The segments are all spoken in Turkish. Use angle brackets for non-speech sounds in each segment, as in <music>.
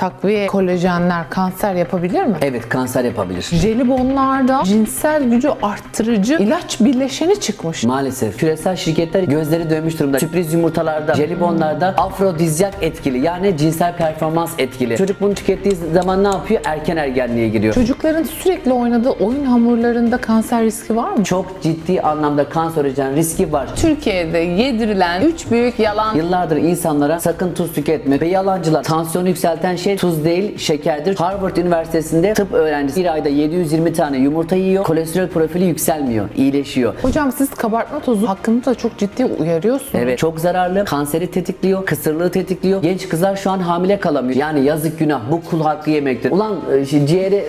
Takviye kolajenler kanser yapabilir mi? Evet kanser yapabilir. Jelibonlarda cinsel gücü arttırıcı ilaç birleşeni çıkmış. Maalesef küresel şirketler gözleri dönmüş durumda. Sürpriz yumurtalarda, jelibonlarda afrodizyak etkili yani cinsel performans etkili. Çocuk bunu tükettiği zaman ne yapıyor? Erken ergenliğe giriyor. Çocukların sürekli oynadığı oyun hamurlarında kanser riski var mı? Çok ciddi anlamda kanserojen riski var. Türkiye'de yedirilen 3 büyük yalan Yıllardır insanlara sakın tuz tüketme ve yalancılar tansiyonu yükselten şey tuz değil şekerdir. Harvard Üniversitesi'nde tıp öğrencisi bir ayda 720 tane yumurta yiyor. Kolesterol profili yükselmiyor, iyileşiyor. Hocam siz kabartma tozu hakkında da çok ciddi uyarıyorsunuz. Evet çok zararlı. Kanseri tetikliyor, kısırlığı tetikliyor. Genç kızlar şu an hamile kalamıyor. Yani yazık günah. Bu kul hakkı yemektir. Ulan e, şey, ciğeri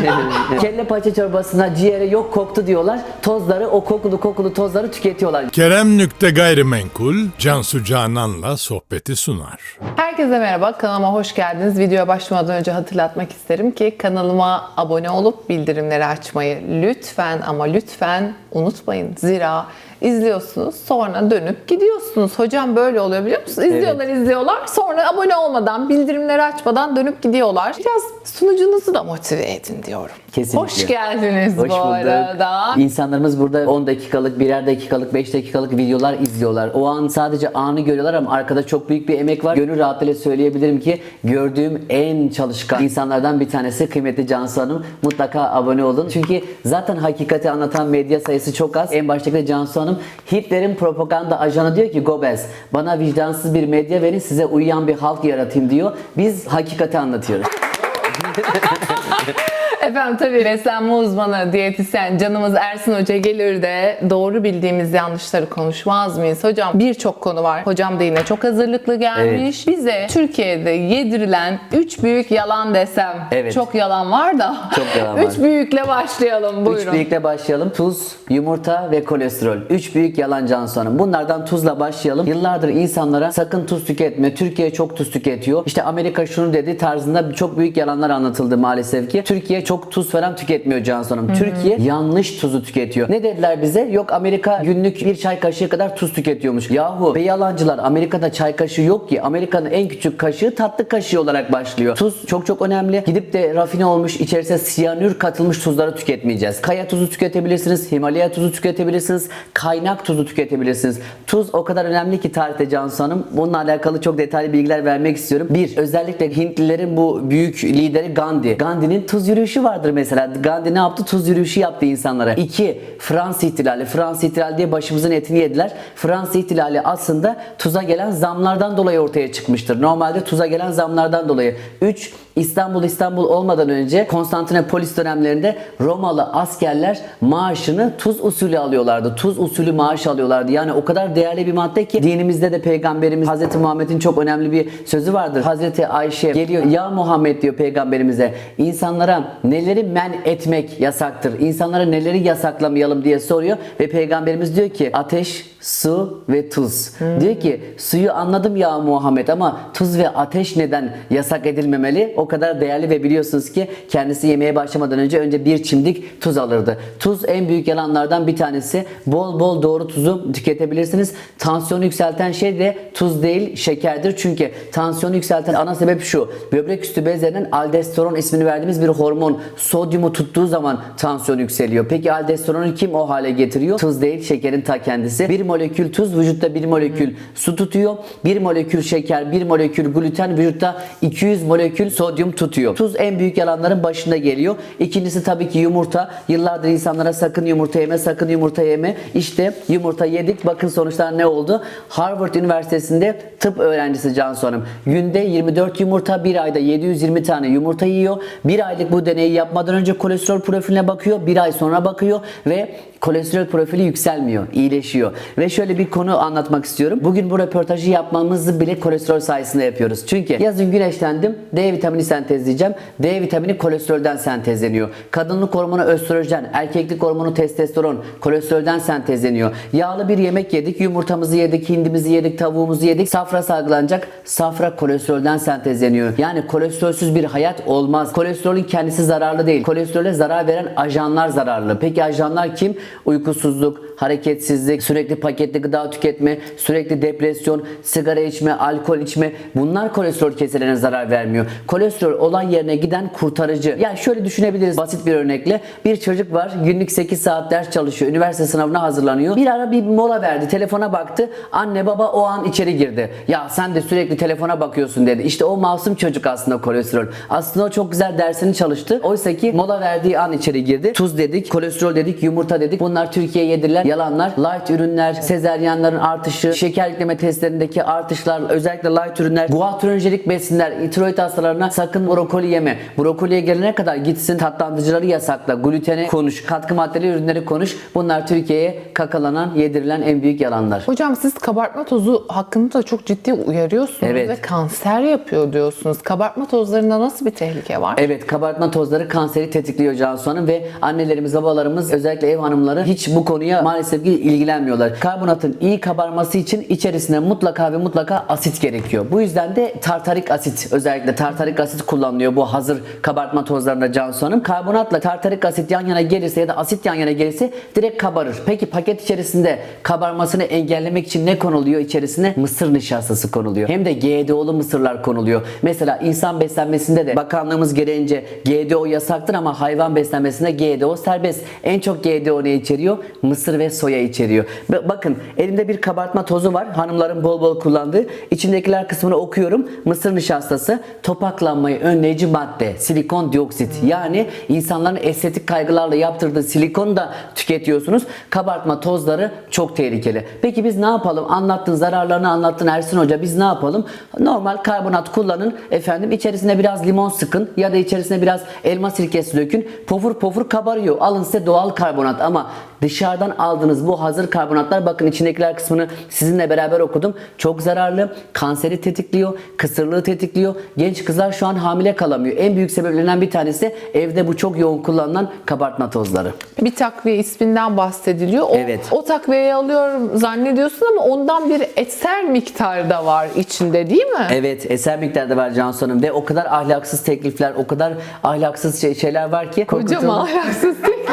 <laughs> kelle paça çorbasına ciğere yok koktu diyorlar. Tozları o kokulu kokulu tozları tüketiyorlar. Kerem Nükte Gayrimenkul Cansu Canan'la sohbeti sunar. Herkese merhaba, kanalıma hoş geldiniz. Videoya başlamadan önce hatırlatmak isterim ki kanalıma abone olup bildirimleri açmayı lütfen ama lütfen unutmayın. Zira izliyorsunuz sonra dönüp gidiyorsunuz. Hocam böyle oluyor biliyor musunuz? İzliyorlar izliyorlar sonra abone olmadan bildirimleri açmadan dönüp gidiyorlar. Biraz sunucunuzu da motive edin diyorum. Kesinlikle. Hoş geldiniz Hoş bu bulduk. arada. İnsanlarımız burada 10 dakikalık, birer dakikalık, 5 dakikalık videolar izliyorlar. O an sadece anı görüyorlar ama arkada çok büyük bir emek var. Gönül rahatlığıyla söyleyebilirim ki gördüğüm en çalışkan insanlardan bir tanesi kıymetli Cansu Hanım. Mutlaka abone olun. Çünkü zaten hakikati anlatan medya sayısı çok az. En baştaki de Cansu Hanım Hitler'in propaganda ajanı diyor ki Goebbels bana vicdansız bir medya verin size uyuyan bir halk yaratayım diyor. Biz hakikati anlatıyoruz. <laughs> Efendim tabii beslenme uzmanı, diyetisyen canımız Ersin Hoca gelir de doğru bildiğimiz yanlışları konuşmaz mıyız? Hocam birçok konu var. Hocam da yine çok hazırlıklı gelmiş. Bize Türkiye'de yedirilen 3 büyük yalan desem. Evet. Çok yalan var da. Çok yalan var. <laughs> 3 büyükle başlayalım buyurun. Üç büyükle başlayalım. Tuz, yumurta ve kolesterol. Üç büyük yalan Cansu Hanım. Bunlardan tuzla başlayalım. Yıllardır insanlara sakın tuz tüketme. Türkiye çok tuz tüketiyor. İşte Amerika şunu dedi tarzında çok büyük yalanlar anlatıldı maalesef ki. Türkiye çok tuz falan tüketmiyor Cansu Hanım. Türkiye yanlış tuzu tüketiyor. Ne dediler bize? Yok Amerika günlük bir çay kaşığı kadar tuz tüketiyormuş. Yahu be yalancılar Amerika'da çay kaşığı yok ki. Amerika'nın en küçük kaşığı tatlı kaşığı olarak başlıyor. Tuz çok çok önemli. Gidip de rafine olmuş içerisine siyanür katılmış tuzları tüketmeyeceğiz. Kaya tuzu tüketebilirsiniz. Himalaya tuzu tüketebilirsiniz. Kaynak tuzu tüketebilirsiniz. Tuz o kadar önemli ki tarihte Cansu Hanım. Bununla alakalı çok detaylı bilgiler vermek istiyorum. Bir, özellikle Hintlilerin bu büyük lideri Gandhi. Gandhi'nin tuz yürüyüşü vardır mesela. Gandhi ne yaptı? Tuz yürüyüşü yaptı insanlara. İki, Fransız ihtilali. Fransız ihtilali diye başımızın etini yediler. Fransız ihtilali aslında tuza gelen zamlardan dolayı ortaya çıkmıştır. Normalde tuza gelen zamlardan dolayı. Üç, İstanbul İstanbul olmadan önce Konstantinopolis dönemlerinde Romalı askerler maaşını tuz usulü alıyorlardı. Tuz usulü maaş alıyorlardı. Yani o kadar değerli bir madde ki dinimizde de peygamberimiz Hazreti Muhammed'in çok önemli bir sözü vardır. Hazreti Ayşe geliyor ya Muhammed diyor peygamberimize insanlara neleri men etmek yasaktır. İnsanlara neleri yasaklamayalım diye soruyor ve peygamberimiz diyor ki ateş, su ve tuz. Diyor ki suyu anladım ya Muhammed ama tuz ve ateş neden yasak edilmemeli? O kadar değerli ve biliyorsunuz ki kendisi yemeğe başlamadan önce önce bir çimdik tuz alırdı. Tuz en büyük yalanlardan bir tanesi. Bol bol doğru tuzu tüketebilirsiniz. Tansiyonu yükselten şey de tuz değil şekerdir. Çünkü tansiyonu yükselten ana sebep şu. Böbrek üstü bezlerinin aldosteron ismini verdiğimiz bir hormon sodyumu tuttuğu zaman tansiyon yükseliyor. Peki aldosteronu kim o hale getiriyor? Tuz değil şekerin ta kendisi. Bir molekül tuz vücutta bir molekül su tutuyor. Bir molekül şeker, bir molekül gluten vücutta 200 molekül sodyum tutuyor. Tuz en büyük yalanların başında geliyor. İkincisi tabii ki yumurta. Yıllardır insanlara sakın yumurta yeme, sakın yumurta yeme. İşte yumurta yedik. Bakın sonuçlar ne oldu? Harvard Üniversitesi'nde tıp öğrencisi Cansu Hanım. Günde 24 yumurta, bir ayda 720 tane yumurta yiyor. Bir aylık bu deneyi yapmadan önce kolesterol profiline bakıyor. Bir ay sonra bakıyor ve kolesterol profili yükselmiyor, iyileşiyor. Ve şöyle bir konu anlatmak istiyorum. Bugün bu röportajı yapmamızı bile kolesterol sayesinde yapıyoruz. Çünkü yazın güneşlendim, D vitamini sentezleyeceğim. D vitamini kolesterolden sentezleniyor. Kadınlık hormonu östrojen, erkeklik hormonu testosteron kolesterolden sentezleniyor. Yağlı bir yemek yedik, yumurtamızı yedik, hindimizi yedik, tavuğumuzu yedik. Safra salgılanacak. Safra kolesterolden sentezleniyor. Yani kolesterolsüz bir hayat olmaz. Kolesterolün kendisi zararlı değil. Kolesterole zarar veren ajanlar zararlı. Peki ajanlar kim? Uykusuzluk, hareketsizlik, sürekli paketli gıda tüketme, sürekli depresyon, sigara içme, alkol içme bunlar kolesterol keselerine zarar vermiyor. Kolesterol olan yerine giden kurtarıcı. Yani şöyle düşünebiliriz basit bir örnekle. Bir çocuk var günlük 8 saat ders çalışıyor. Üniversite sınavına hazırlanıyor. Bir ara bir mola verdi. Telefona baktı. Anne baba o an içeri girdi. Ya sen de sürekli telefona bakıyorsun dedi. İşte o masum çocuk aslında kolesterol. Aslında o çok güzel dersini çalıştı. Oysa ki mola verdiği an içeri girdi. Tuz dedik, kolesterol dedik, yumurta dedik. Bunlar Türkiye'ye yedirilen yalanlar. Light ürünler, sezeryanların artışı, şeker yükleme testlerindeki artışlar, özellikle light ürünler, guatronjelik besinler, tiroid hastalarına sakın brokoli yeme. Brokoliye gelene kadar gitsin tatlandırıcıları yasakla, glutene konuş, katkı maddeli ürünleri konuş. Bunlar Türkiye'ye kakalanan, yedirilen en büyük yalanlar. Hocam siz kabartma tozu hakkında da çok ciddi uyarıyorsunuz Evet. ve kanser yapıyor diyorsunuz. Kabartma tozlarında nasıl bir tehlike var? Evet kabartma tozları kanseri tetikliyor Cansu Hanım ve annelerimiz babalarımız özellikle ev hanımları hiç bu konuya maalesef ilgilenmiyorlar. Karbonatın iyi kabarması için içerisine mutlaka ve mutlaka asit gerekiyor. Bu yüzden de tartarik asit özellikle tartarik asit kullanılıyor bu hazır kabartma tozlarında Cansu Hanım. Karbonatla tartarik asit yan yana gelirse ya da asit yan yana gelirse direkt kabarır. Peki paket içerisinde kabarmasını engellemek için ne konuluyor içerisine? Mısır nişastası konuluyor. Hem de GDO'lu mısırlar konuluyor. Mesela insan beslenmesinde de bakanlığımız gereğince GDO yasaktır ama hayvan beslenmesinde GDO serbest. En çok GDO ne içeriyor? Mısır ve soya içeriyor. Ba- Bakın elimde bir kabartma tozu var. Hanımların bol bol kullandığı. İçindekiler kısmını okuyorum. Mısır nişastası topaklanmayı önleyici madde. Silikon dioksit. Yani insanların estetik kaygılarla yaptırdığı silikonu da tüketiyorsunuz. Kabartma tozları çok tehlikeli. Peki biz ne yapalım? Anlattın zararlarını anlattın Ersin Hoca. Biz ne yapalım? Normal karbonat kullanın. Efendim içerisine biraz limon sıkın ya da içerisine biraz elma sirkesi dökün. Pofur pofur kabarıyor. Alın size doğal karbonat ama dışarıdan aldığınız bu hazır karbonatlar bakın içindekiler kısmını sizinle beraber okudum. Çok zararlı. Kanseri tetikliyor. Kısırlığı tetikliyor. Genç kızlar şu an hamile kalamıyor. En büyük sebeplerinden bir tanesi evde bu çok yoğun kullanılan kabartma tozları. Bir takviye isminden bahsediliyor. O, Evet. o takviyeyi alıyorum zannediyorsun ama ondan bir eser miktarda var içinde değil mi? Evet eser miktarda var Cansu Hanım ve o kadar ahlaksız teklifler, o kadar ahlaksız şey- şeyler var ki. Hocam ahlaksız teklif.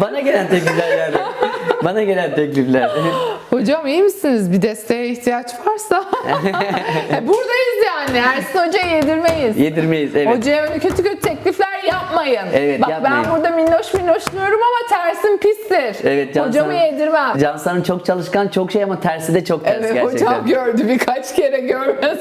Bana gelen teklifler yani. Bana gelen teklifler. Hocam iyi misiniz? Bir desteğe ihtiyaç varsa. <laughs> Buradayız yani. Ersin Hoca'ya yedirmeyiz. Yedirmeyiz evet. Hocaya öyle kötü kötü teklifler yapmayın. Evet, Bak yapmayın. ben burada minnoş minnoşluyorum ama tersim pistir. Evet, Cansu Hocamı yedirmem. Cansu Hanım çok çalışkan, çok şey ama tersi de çok ters Evet gerçekten. hocam gördü birkaç kere görmez.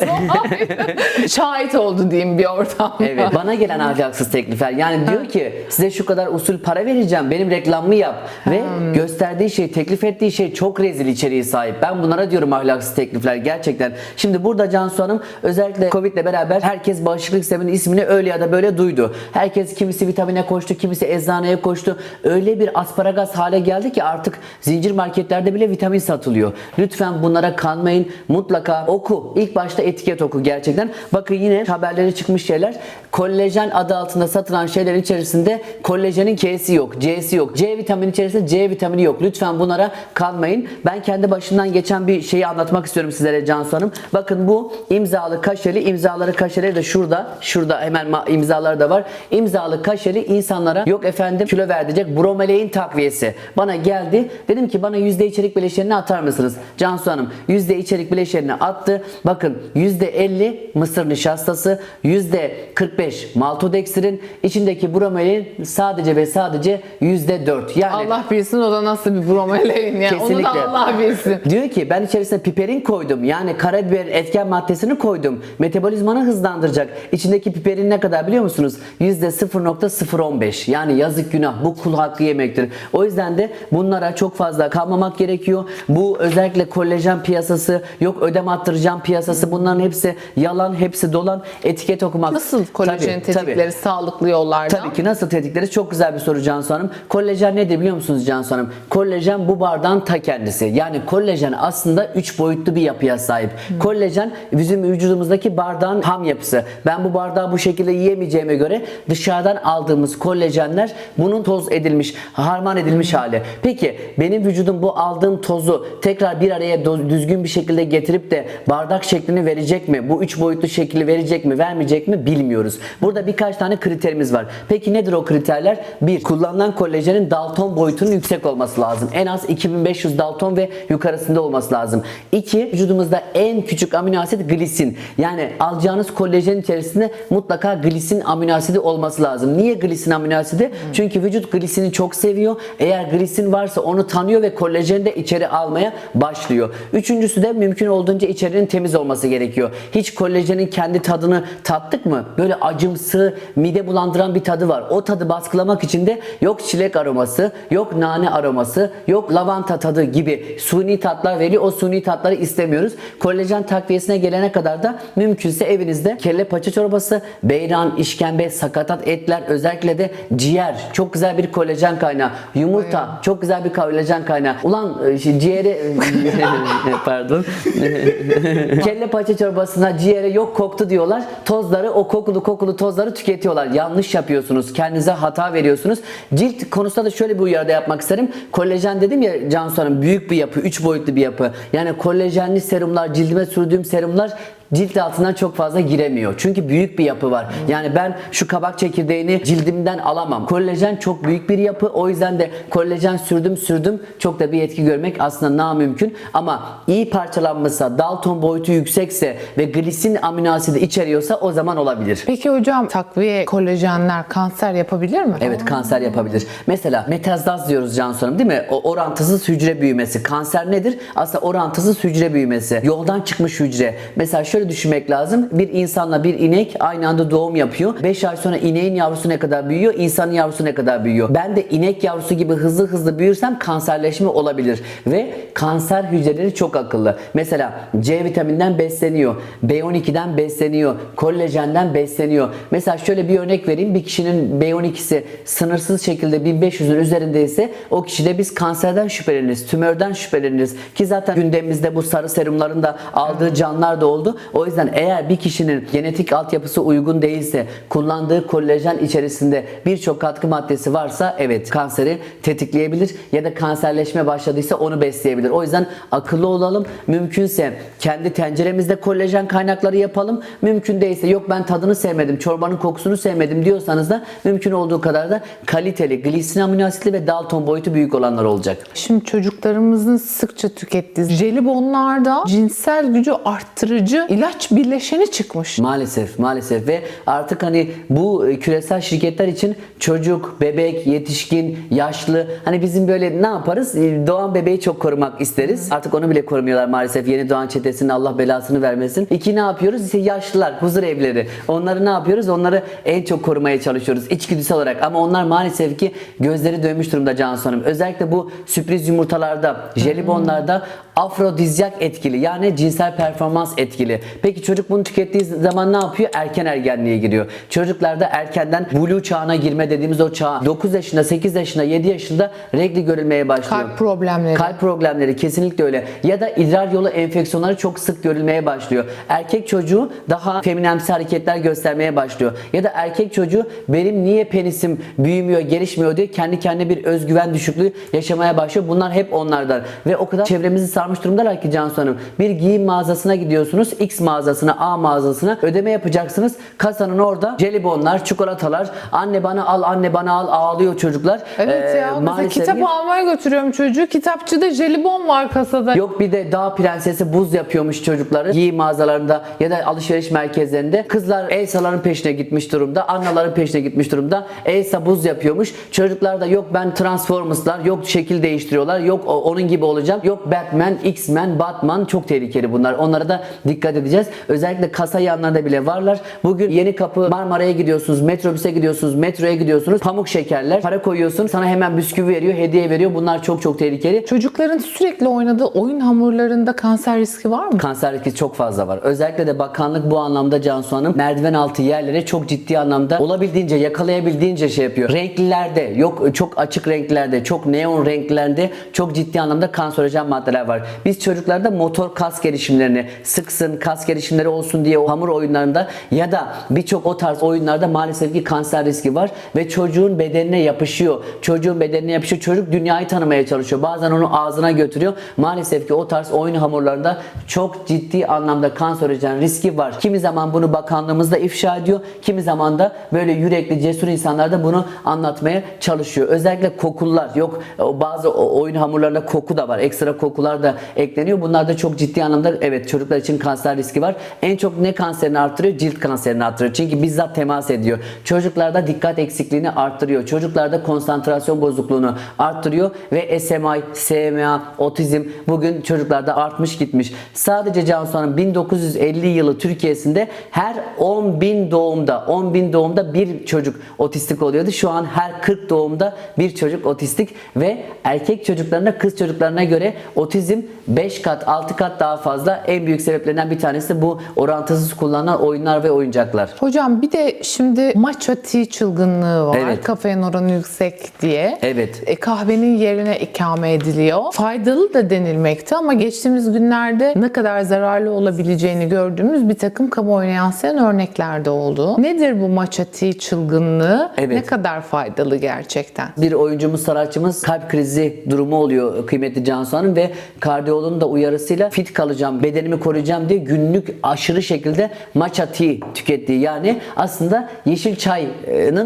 <laughs> Şahit oldu diyeyim bir ortamda. Evet. Bana gelen ahlaksız teklifler. Yani diyor ki size şu kadar usul para vereceğim. Benim reklamımı yap. Ve gösterdiği şey, teklif ettiği şey çok rezil içeriği sahip. Ben bunlara diyorum ahlaksız teklifler gerçekten. Şimdi burada Cansu Hanım özellikle Covid ile beraber herkes bağışıklık sisteminin ismini öyle ya da böyle duydu. Herkes kimisi vitamine koştu, kimisi eczaneye koştu. Öyle bir asparagas hale geldi ki artık zincir marketlerde bile vitamin satılıyor. Lütfen bunlara kanmayın. Mutlaka oku. İlk başta etiket oku gerçekten. Bakın yine haberleri çıkmış şeyler. Kollajen adı altında satılan şeylerin içerisinde kollajenin K'si yok, C'si yok. C vitamini içerisinde C vitamini yok. Lütfen bunlara kanmayın. Ben kendi başımdan geçen bir şeyi anlatmak istiyorum sizlere Cansu Hanım. Bakın bu imzalı kaşeli. imzaları kaşeleri de şurada. Şurada hemen imzaları da var. İmzalı kaşeli insanlara yok efendim kilo verdirecek bromelain takviyesi. Bana geldi. Dedim ki bana yüzde içerik bileşenini atar mısınız? Cansu Hanım yüzde içerik bileşenini attı. Bakın yüzde 50 mısır nişastası, yüzde 45 maltodextrin, içindeki bromelain sadece ve sadece yüzde 4. Yani Allah bilsin o da nasıl bir bromelain ya. Onu Kesinlikle. da Allah bilsin. <laughs> Diyor ki ben içerisine piperin koydum. Yani karabiber etken maddesini koydum. Metabolizmanı hızlandıracak. İçindeki piperin ne kadar biliyor musunuz? %0.015. Yani yazık günah. Bu kul hakkı yemektir. O yüzden de bunlara çok fazla kalmamak gerekiyor. Bu özellikle kolajen piyasası, yok ödem attıracağım piyasası bunların hepsi yalan, hepsi dolan. Etiket okumak. Nasıl kolajen Tabii, tabii. tetikleri sağlıklı yollardan? Tabii ki nasıl tetikleriz? Çok güzel bir soru Cansu Hanım. Kollajen nedir biliyor musunuz Cansu Hanım? Kollajen bu bardağın ta kendisi. Yani kollajen aslında 3 boyutlu bir yapıya sahip. Kollajen bizim vücudumuzdaki bardağın ham yapısı. Ben bu bardağı bu şekilde yiyemeyeceğime göre dışarıdan aldığımız kollajenler bunun toz edilmiş, harman edilmiş hali. Peki benim vücudum bu aldığım tozu tekrar bir araya düzgün bir şekilde getirip de bardak şeklini verecek mi? Bu üç boyutlu şekli verecek mi, vermeyecek mi bilmiyoruz. Burada birkaç tane kriterimiz var. Peki nedir o kriterler? Bir, kullanılan kollajenin Dalton boyutunun yüksek olması lazım. En az 2500 Dalton ve yukarısında olması lazım. İki, vücudumuzda en küçük amino asit glisin. Yani alacağınız kollajen içerisinde mutlaka glisin amino asidi olması lazım. Niye glisin amino asidi? Çünkü vücut glisini çok seviyor. Eğer glisin varsa onu tanıyor ve kolajeni de içeri almaya başlıyor. Üçüncüsü de mümkün olduğunca içerinin temiz olması gerekiyor. Hiç kollajenin kendi tadını tattık mı? Böyle acımsı, mide bulandıran bir tadı var. O tadı baskılamak için de yok çilek aroması, yok nane aroması, yok lavanta tadı gibi suni tatlar veriyor. O suni tatları istemiyoruz. Kollajen takviyesine gelene kadar da mümkünse evinizde kelle paça çorbası, beyran, işkembe, sakatat etler, özellikle de ciğer çok güzel bir kolajen kaynağı. Yumurta çok güzel bir kolajen kaynağı. Ulan e, şey, ciğeri <laughs> pardon. <laughs> kelle paça çorbasına ciğere yok koktu diyorlar. Tozları o kokulu kokulu tozları tüketiyorlar. Yanlış yapıyorsunuz. Kendinize hata veriyorsunuz. Cilt konusunda da şöyle bir uyarıda yapmak isterim. Kollajen dedim ya Cansu Hanım büyük bir yapı, 3 boyutlu bir yapı. Yani kollajenli serumlar, cildime sürdüğüm serumlar cilt altından çok fazla giremiyor. Çünkü büyük bir yapı var. Yani ben şu kabak çekirdeğini cildimden alamam. Kollajen çok büyük bir yapı. O yüzden de kollajen sürdüm sürdüm çok da bir etki görmek aslında namümkün. Ama iyi parçalanmışsa, Dalton boyutu yüksekse ve glisin amino asidi içeriyorsa o zaman olabilir. Peki hocam takviye kolajenler kanser yapabilir mi? Evet kanser yapabilir. Mesela metastaz diyoruz Cansu Hanım değil mi? O orantısız hücre büyümesi. Kanser nedir? Aslında orantısız hücre büyümesi. Yoldan çıkmış hücre. Mesela şöyle düşünmek lazım. Bir insanla bir inek aynı anda doğum yapıyor. 5 ay sonra ineğin yavrusu ne kadar büyüyor? insanın yavrusu ne kadar büyüyor? Ben de inek yavrusu gibi hızlı hızlı büyürsem kanserleşme olabilir. Ve kanser hücreleri çok akıllı. Mesela C vitamininden besleniyor. B12'den besleniyor. Kollajenden besleniyor. Mesela şöyle bir örnek vereyim. Bir kişinin B12'si sınırsız şekilde 1500'ün üzerindeyse o kişide biz kanserden şüpheleniriz. Tümörden şüpheleniriz. Ki zaten gündemimizde bu sarı serumların da aldığı canlar da oldu. O yüzden eğer bir kişinin genetik altyapısı uygun değilse, kullandığı kollajen içerisinde birçok katkı maddesi varsa evet kanseri tetikleyebilir ya da kanserleşme başladıysa onu besleyebilir. O yüzden akıllı olalım. Mümkünse kendi tenceremizde kollajen kaynakları yapalım. Mümkün değilse yok ben tadını sevmedim, çorbanın kokusunu sevmedim diyorsanız da mümkün olduğu kadar da kaliteli, glisin amino asitli ve Dalton boyutu büyük olanlar olacak. Şimdi çocuklarımızın sıkça tükettiği jelibonlarda cinsel gücü arttırıcı ilaç birleşeni çıkmış. Maalesef maalesef ve artık hani bu e, küresel şirketler için çocuk, bebek, yetişkin, yaşlı hani bizim böyle ne yaparız? E, Doğan bebeği çok korumak isteriz. Artık onu bile korumuyorlar maalesef. Yeni doğan çetesinin Allah belasını vermesin. İki ne yapıyoruz? İşte yaşlılar, huzur evleri. Onları ne yapıyoruz? Onları en çok korumaya çalışıyoruz içgüdüsel olarak. Ama onlar maalesef ki gözleri dönmüş durumda Cansu Hanım. Özellikle bu sürpriz yumurtalarda, jelibonlarda afrodizyak etkili. Yani cinsel performans etkili. Peki çocuk bunu tükettiği zaman ne yapıyor? Erken ergenliğe giriyor. Çocuklarda erkenden blue çağına girme dediğimiz o çağ 9 yaşında, 8 yaşında, 7 yaşında regli görülmeye başlıyor. Kalp problemleri. Kalp problemleri kesinlikle öyle. Ya da idrar yolu enfeksiyonları çok sık görülmeye başlıyor. Erkek çocuğu daha feminemsi hareketler göstermeye başlıyor. Ya da erkek çocuğu benim niye penisim büyümüyor, gelişmiyor diye kendi kendine bir özgüven düşüklüğü yaşamaya başlıyor. Bunlar hep onlardan. Ve o kadar çevremizi sarmış durumdalar ki Cansu Hanım. Bir giyim mağazasına gidiyorsunuz. X mağazasına, A mağazasına ödeme yapacaksınız. Kasanın orada jelibonlar, çikolatalar. Anne bana al, anne bana al ağlıyor çocuklar. Evet Ee, ya mesela maalesef kitap ki- almaya götürüyorum çocuğu. Kitapçıda jelibon var kasada. Yok bir de dağ prensesi buz yapıyormuş çocukları. Giyim mağazalarında ya da alışveriş merkezlerinde. Kızlar Elsa'ların peşine gitmiş durumda. Annaların peşine gitmiş durumda. Elsa buz yapıyormuş. Çocuklar da yok ben Transformers'lar, yok şekil değiştiriyorlar. Yok onun gibi olacağım. Yok Batman, X-Men, Batman çok tehlikeli bunlar. Onlara da dikkat edin. Edeceğiz. Özellikle kasa yanlarında bile varlar. Bugün Yeni Kapı Marmara'ya gidiyorsunuz, metrobüse gidiyorsunuz, metroya gidiyorsunuz. Pamuk şekerler, para koyuyorsun. Sana hemen bisküvi veriyor, hediye veriyor. Bunlar çok çok tehlikeli. Çocukların sürekli oynadığı oyun hamurlarında kanser riski var mı? Kanser riski çok fazla var. Özellikle de bakanlık bu anlamda Cansu Hanım merdiven altı yerlere çok ciddi anlamda olabildiğince yakalayabildiğince şey yapıyor. Renklilerde yok çok açık renklerde çok neon renklerde çok ciddi anlamda kanserojen maddeler var. Biz çocuklarda motor kas gelişimlerini sıksın kas gelişimleri olsun diye o hamur oyunlarında ya da birçok o tarz oyunlarda maalesef ki kanser riski var ve çocuğun bedenine yapışıyor. Çocuğun bedenine yapışıyor. Çocuk dünyayı tanımaya çalışıyor. Bazen onu ağzına götürüyor. Maalesef ki o tarz oyun hamurlarında çok ciddi anlamda kanserojen riski var. Kimi zaman bunu bakanlığımız da ifşa ediyor. Kimi zaman da böyle yürekli, cesur insanlar da bunu anlatmaya çalışıyor. Özellikle kokular yok. Bazı oyun hamurlarında koku da var. Ekstra kokular da ekleniyor. Bunlar da çok ciddi anlamda evet çocuklar için kanser riski var. En çok ne kanserini arttırıyor? Cilt kanserini arttırıyor. Çünkü bizzat temas ediyor. Çocuklarda dikkat eksikliğini arttırıyor. Çocuklarda konsantrasyon bozukluğunu arttırıyor ve SMI, SMA, otizm bugün çocuklarda artmış gitmiş. Sadece Cansu Hanım 1950 yılı Türkiye'sinde her 10 bin doğumda 10 bin doğumda bir çocuk otistik oluyordu. Şu an her 40 doğumda bir çocuk otistik ve erkek çocuklarına kız çocuklarına göre otizm 5 kat 6 kat daha fazla. En büyük sebeplerinden bir tanesi bu orantısız kullanılan oyunlar ve oyuncaklar. Hocam bir de şimdi matcha tea çılgınlığı var. Evet. Kafein oranı yüksek diye. Evet. E, kahvenin yerine ikame ediliyor. Faydalı da denilmekte ama geçtiğimiz günlerde ne kadar zararlı olabileceğini gördüğümüz bir takım kamuoyuna yansıyan örnekler de oldu. Nedir bu matcha tea çılgınlığı? Evet. Ne kadar faydalı gerçekten? Bir oyuncumuz, sanatçımız kalp krizi durumu oluyor kıymetli Cansu Hanım ve kardiyologun da uyarısıyla fit kalacağım, bedenimi koruyacağım diye günlük aşırı şekilde matcha tea tükettiği. Yani aslında yeşil çayın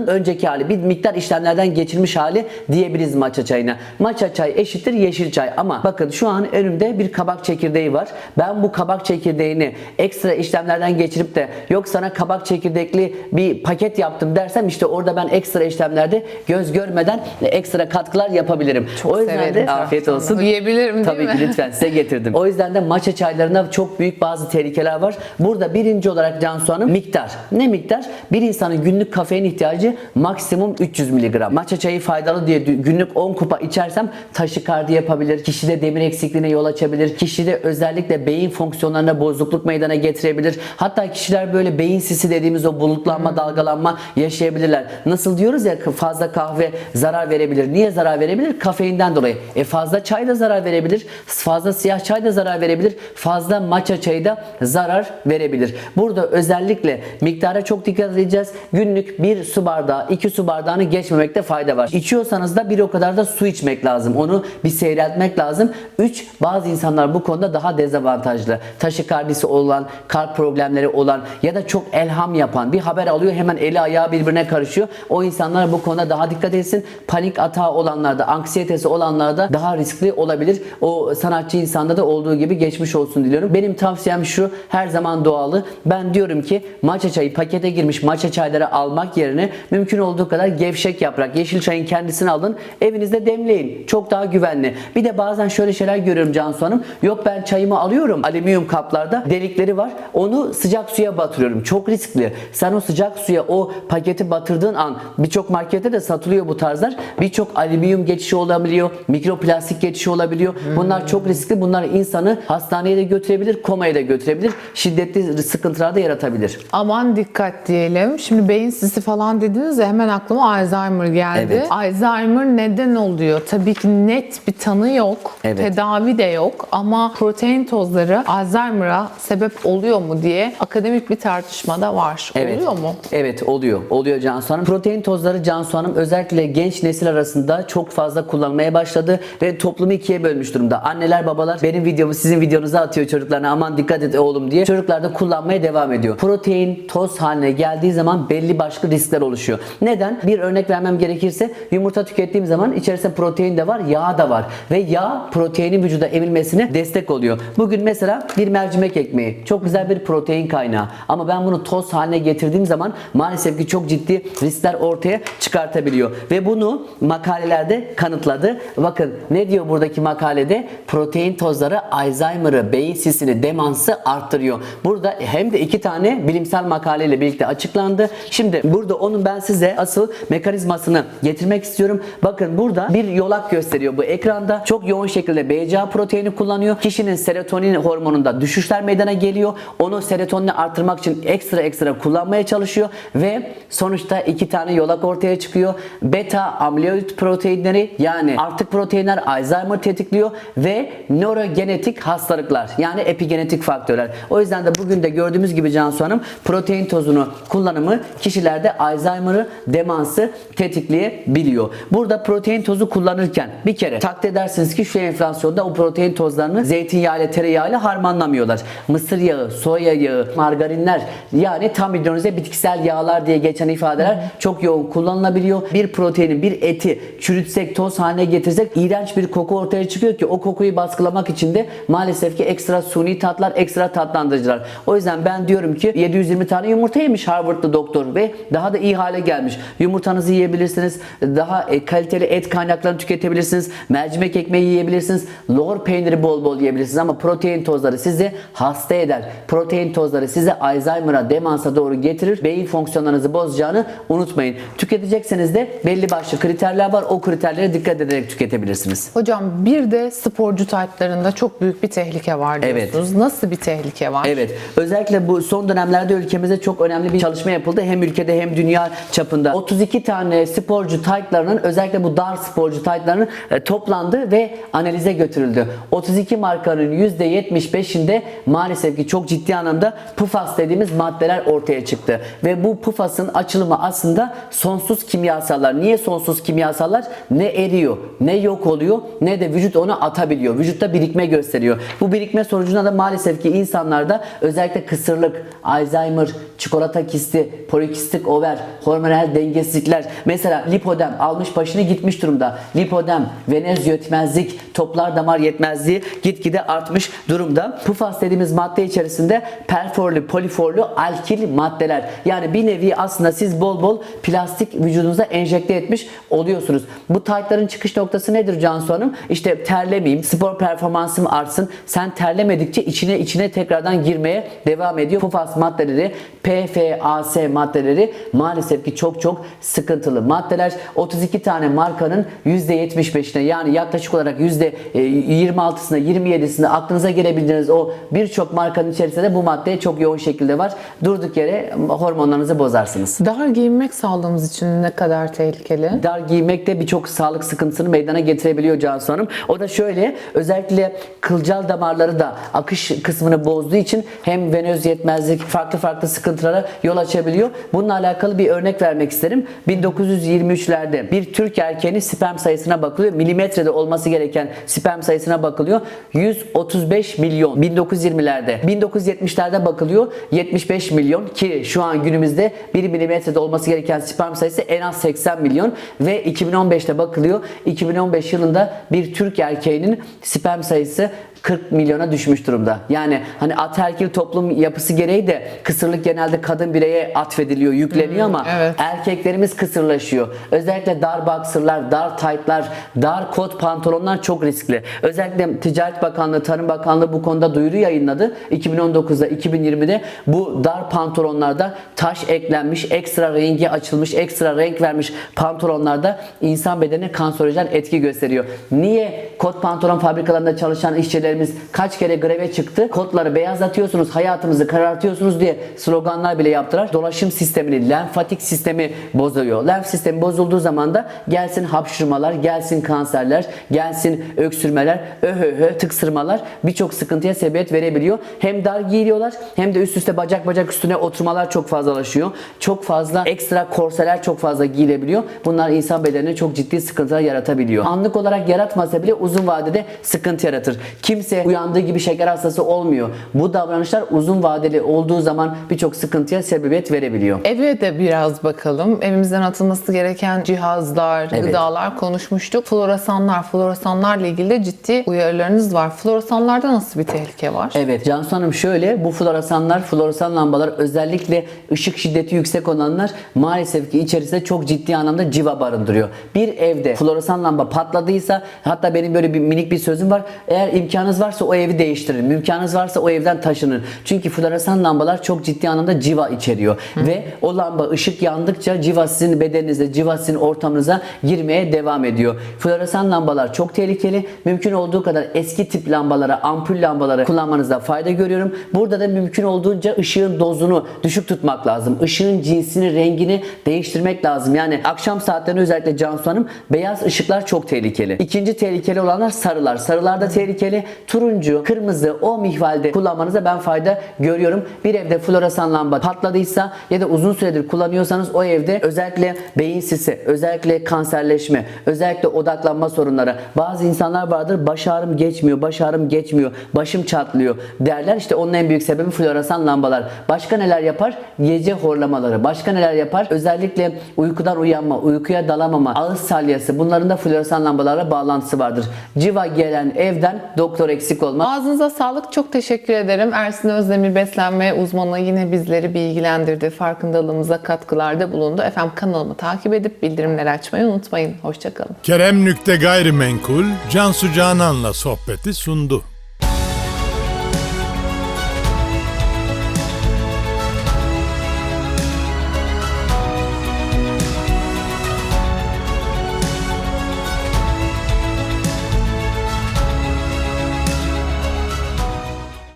önceki hali, bir miktar işlemlerden geçirmiş hali diyebiliriz matcha çayına. Matcha çay eşittir yeşil çay ama bakın şu an önümde bir kabak çekirdeği var. Ben bu kabak çekirdeğini ekstra işlemlerden geçirip de yok sana kabak çekirdekli bir paket yaptım dersem işte orada ben ekstra işlemlerde göz görmeden ekstra katkılar yapabilirim. o yüzden severim de afiyet olsun. Yiyebilirim değil Tabii mi? ki lütfen size getirdim. O yüzden de matcha çaylarına çok büyük bazı tehlikeler var. Burada birinci olarak Cansu Hanım miktar. Ne miktar? Bir insanın günlük kafein ihtiyacı maksimum 300 mg. Matcha çayı faydalı diye günlük 10 kupa içersem taşikardi yapabilir. Kişide demir eksikliğine yol açabilir. Kişide özellikle beyin fonksiyonlarına bozukluk meydana getirebilir. Hatta kişiler böyle beyin sisi dediğimiz o bulutlanma, dalgalanma yaşayabilirler. Nasıl diyoruz ya fazla kahve zarar verebilir. Niye zarar verebilir? Kafeinden dolayı. E fazla çay da zarar verebilir. Fazla siyah çay da zarar verebilir. Fazla matcha çayı da zarar verebilir. Burada özellikle miktara çok dikkat edeceğiz. Günlük bir su bardağı, iki su bardağını geçmemekte fayda var. İçiyorsanız da bir o kadar da su içmek lazım. Onu bir seyreltmek lazım. 3. Bazı insanlar bu konuda daha dezavantajlı. Taşikardisi olan, kalp problemleri olan ya da çok elham yapan bir haber alıyor hemen eli ayağı birbirine karışıyor. O insanlar bu konuda daha dikkat etsin. Panik atağı olanlarda, anksiyetesi olanlarda daha riskli olabilir. O sanatçı insanda da olduğu gibi geçmiş olsun diliyorum. Benim tavsiyem şu her zaman doğalı. Ben diyorum ki matcha çayı pakete girmiş matcha çayları almak yerine mümkün olduğu kadar gevşek yaprak, yeşil çayın kendisini alın. Evinizde demleyin. Çok daha güvenli. Bir de bazen şöyle şeyler görüyorum Cansu Hanım. Yok ben çayımı alıyorum alüminyum kaplarda. Delikleri var. Onu sıcak suya batırıyorum. Çok riskli. Sen o sıcak suya o paketi batırdığın an birçok markette de satılıyor bu tarzlar. Birçok alüminyum geçişi olabiliyor. Mikroplastik geçişi olabiliyor. Bunlar çok riskli. Bunlar insanı hastaneye de götürebilir, komaya da götürebilir. Şiddetli sıkıntılar da yaratabilir. Aman dikkat diyelim. Şimdi beyin sisi falan dediniz ya hemen aklıma Alzheimer geldi. Evet. Alzheimer neden oluyor? Tabii ki net bir tanı yok. Evet. Tedavi de yok ama protein tozları Alzheimer'a sebep oluyor mu diye akademik bir tartışma da var. Evet. Oluyor mu? Evet oluyor. Oluyor Cansu Hanım. Protein tozları Cansu Hanım özellikle genç nesil arasında çok fazla kullanılmaya başladı ve toplumu ikiye bölmüş durumda. Anneler babalar benim videomu sizin videonuza atıyor çocuklarına aman dikkat et oğlum diye. Çocuklar da kullanmaya devam ediyor. Protein toz haline geldiği zaman belli başlı riskler oluşuyor. Neden? Bir örnek vermem gerekirse yumurta tükettiğim zaman içerisinde protein de var, yağ da var. Ve yağ proteinin vücuda emilmesine destek oluyor. Bugün mesela bir mercimek ekmeği çok güzel bir protein kaynağı. Ama ben bunu toz haline getirdiğim zaman maalesef ki çok ciddi riskler ortaya çıkartabiliyor. Ve bunu makalelerde kanıtladı. Bakın ne diyor buradaki makalede? Protein tozları Alzheimer'ı, beyin sisini, demansı arttırıyor. Burada hem de iki tane bilimsel makaleyle birlikte açıklandı. Şimdi burada onun ben size asıl mekanizmasını getirmek istiyorum. Bakın burada bir yolak gösteriyor bu ekranda. Çok yoğun şekilde BCA proteini kullanıyor. Kişinin serotonin hormonunda düşüşler meydana geliyor. Onu serotonini arttırmak için ekstra ekstra kullanmaya çalışıyor ve sonuçta iki tane yolak ortaya çıkıyor. Beta amyloid proteinleri yani artık proteinler Alzheimer tetikliyor ve nörogenetik hastalıklar yani epigenetik faktörler. O yüzden de bugün de gördüğümüz gibi Cansu Hanım protein tozunu kullanımı kişilerde Alzheimer'ı demansı tetikleyebiliyor. Burada protein tozu kullanırken bir kere takdir edersiniz ki şu enflasyonda o protein tozlarını zeytinyağı ile tereyağı ile harmanlamıyorlar. Mısır yağı, soya yağı, margarinler yani tam hidrolize bitkisel yağlar diye geçen ifadeler çok yoğun kullanılabiliyor. Bir proteini, bir eti çürütsek, toz haline getirsek iğrenç bir koku ortaya çıkıyor ki o kokuyu baskılamak için de maalesef ki ekstra suni tatlar, ekstra tatlandırıcılar. O yüzden ben diyorum ki 720 tane yumurta yemiş Harvard'lı doktor ve daha da iyi hale gelmiş. Yumurtanızı yiyebilirsiniz. Daha e, kaliteli et kaynaklarını tüketebilirsiniz. Mercimek ekmeği yiyebilirsiniz. Lor peyniri bol bol yiyebilirsiniz ama protein tozları sizi hasta eder. Protein tozları sizi Alzheimer'a, demansa doğru getirir. Beyin fonksiyonlarınızı bozacağını unutmayın. Tüketecekseniz de belli başlı kriterler var. O kriterlere dikkat ederek tüketebilirsiniz. Hocam bir de sporcu taytlarında çok büyük bir tehlike var Evet. diyorsunuz. Nasıl bir tehlike var? Evet. Özellikle bu son dönemlerde ülkemizde çok önemli bir çalışma yapıldı. Hem ülkede hem dünya çapında. 32 tane sporcu taytlarının özellikle bu dar sporcu taytlarının e, toplandı ve analize götürüldü. 32 markanın %75'inde maalesef ki çok ciddi anlamda PFAS dediğimiz maddeler ortaya çıktı. Ve bu PFAS'ın açılımı aslında sonsuz kimyasallar. Niye sonsuz kimyasallar? Ne eriyor, ne yok oluyor, ne de vücut onu atabiliyor. Vücutta birikme gösteriyor. Bu birikme sonucunda da maalesef ki insanlarda özellikle kısırlık, Alzheimer, çikolata kisti, polikistik over, hormonal dengesizlikler, mesela lipodem almış başını gitmiş durumda. Lipodem, venöz yetmezlik, toplar damar yetmezliği gitgide artmış durumda. PFAS dediğimiz madde içerisinde perforlu, poliforlu alkil maddeler. Yani bir nevi aslında siz bol bol plastik vücudunuza enjekte etmiş oluyorsunuz. Bu taytların çıkış noktası nedir Cansu Hanım? İşte terlemeyeyim, spor performansım artsın. Sen terlemedikçe içine içine tekrardan girmeye devam ediyor. PFAS maddeleri, PFAS maddeleri maalesef ki çok çok sıkıntılı maddeler. 32 tane markanın %75'ine yani yaklaşık olarak %26'sına 27'sine aklınıza gelebildiğiniz o birçok markanın içerisinde bu madde çok yoğun şekilde var. Durduk yere hormonlarınızı bozarsınız. Dar giyinmek sağlığımız için ne kadar tehlikeli? Dar giymek de birçok sağlık sıkıntısını meydana getirebiliyor Cansu Hanım. O da şöyle özellikle kılcal damarları da akış kısmını bozduğu için hem venöz yetmezlik farklı farklı sıkıntılara yol açabiliyor. Bununla alakalı bir örnek vermek isterim. 1923'lerde bir Türk erkeğinin sperm sayısına bakılıyor. Milimetrede olması gereken sperm sayısına bakılıyor. 135 milyon 1920'lerde. 1970'lerde bakılıyor 75 milyon ki şu an günümüzde 1 milimetrede olması gereken sperm sayısı en az 80 milyon ve 2015'te bakılıyor. 2015 yılında bir Türk erkeğinin sperm sayısı 40 milyona düşmüş durumda. Yani hani ataerkil toplum yapısı gereği de kısırlık genelde kadın bireye atfediliyor, yükleniyor ama evet. erkeklerimiz kısırlaşıyor. Özellikle dar boxerlar, dar taytlar, dar kot pantolonlar çok riskli. Özellikle Ticaret Bakanlığı, Tarım Bakanlığı bu konuda duyuru yayınladı. 2019'da, 2020'de bu dar pantolonlarda taş eklenmiş, ekstra rengi açılmış, ekstra renk vermiş pantolonlarda insan bedenine kanserojen etki gösteriyor. Niye kot pantolon fabrikalarında çalışan işçilerimiz kaç kere greve çıktı? Kotları beyazlatıyorsunuz, hayatımızı karartıyorsunuz diye sloganlar bile yaptılar. Dolaşım sistemini, lenfatik sistemi bozuyor. Lenf sistemi bozulduğu zaman da gelsin hapşırmalar, gelsin kanserler, gelsin öksürmeler, öhöhö, tıksırmalar birçok sıkıntıya sebebiyet verebiliyor. Hem dar giyiliyorlar hem de üst üste bacak bacak üstüne oturmalar çok fazlalaşıyor. Çok fazla ekstra korseler çok fazla giyilebiliyor. Bunlar insan bedenine çok ciddi sıkıntılar yaratabiliyor. Anlık olarak yaratmasa bile uzun vadede sıkıntı yaratır. Kimse uyandığı gibi şeker hastası olmuyor. Bu davranışlar uzun vadeli olduğu zaman birçok sıkıntı sıkıntıya sebebiyet verebiliyor. Eve de biraz bakalım. Evimizden atılması gereken cihazlar, Evet. gıdalar konuşmuştuk. Floresanlar, floresanlarla ilgili de ciddi uyarılarınız var. Floresanlarda nasıl bir tehlike var? Evet Cansu Hanım şöyle bu floresanlar, floresan lambalar özellikle ışık şiddeti yüksek olanlar maalesef ki içerisinde çok ciddi anlamda civa barındırıyor. Bir evde floresan lamba patladıysa hatta benim böyle bir minik bir sözüm var. Eğer imkanınız varsa o evi değiştirin. İmkanınız varsa o evden taşının. Çünkü floresan lambalar çok ciddi anlamda civa içeriyor. Ve o lamba ışık yandıkça civa sizin bedeninizde, civa sizin ortamınıza girmeye devam ediyor. Floresan lambalar çok tehlikeli. Mümkün olduğu kadar eski tip lambalara, ampul lambaları kullanmanızda fayda görüyorum. Burada da mümkün olduğunca ışığın dozunu düşük tutmak lazım. Işığın cinsini, rengini değiştirmek lazım. Yani akşam saatlerinde özellikle Cansu Hanım beyaz ışıklar çok tehlikeli. İkinci tehlikeli olanlar sarılar. Sarılar da tehlikeli. Turuncu, kırmızı o mihvalde kullanmanıza ben fayda görüyorum. Bir evde floresan lamba patladıysa ya da uzun süredir kullanıyorsanız o evde özellikle beyin sisi, özellikle kanserleşme, özellikle odaklanma sorunları. Bazı insanlar vardır baş ağrım geçmiyor, baş ağrım geçmiyor, başım çatlıyor derler. İşte onun en büyük sebebi floresan lambalar. Başka neler yapar? Gece horlamaları. Başka neler yapar? Özellikle uykudan uyanma, uykuya dalamama, ağız salyası bunların da floresan lambalarla bağlantısı vardır. Civa gelen evden doktor eksik olmaz. Ağzınıza sağlık. Çok teşekkür ederim. Ersin Özdemir beslenme uzmanı yine bizleri bilgilendirdi. Farkındalığımıza katkılarda bulundu. Efendim kanalımı takip edip bildirimleri açmayı unutmayın. Hoşçakalın. Kerem Nükte Gayrimenkul Cansu Canan'la sohbeti sundu.